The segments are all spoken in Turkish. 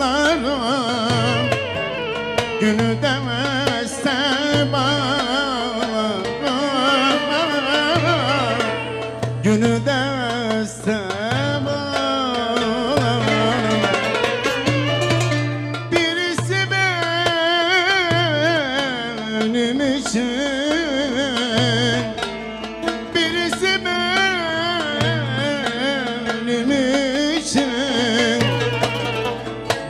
Ağlarım Günü demezse bağlarım Günü demezse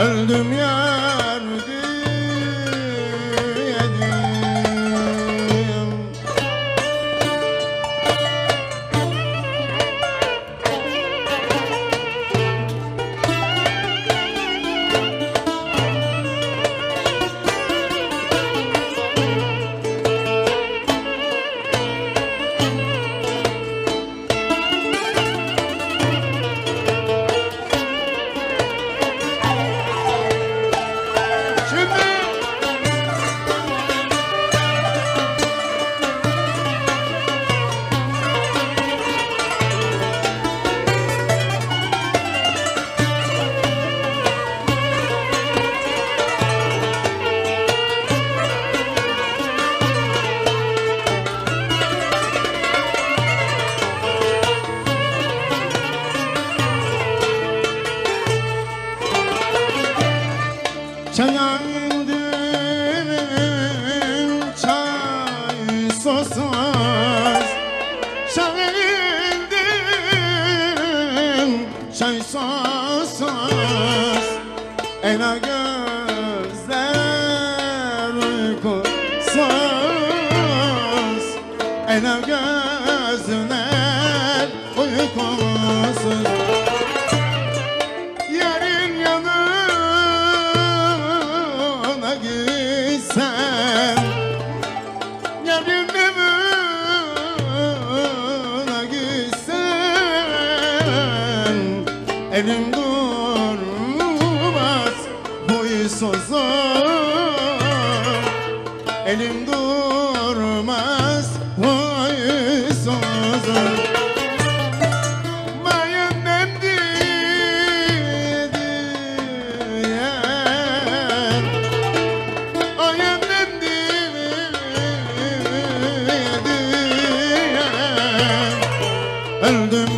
Öldüm yar Çaya indim çay sosuz Çaya indim çay sosuz. Ela gözler uykusuz. Ela gözler gitsem Elim durmaz huysuzum Elim durmaz huysuzum Bayanım diye diye Bayanım diye diye Öldüm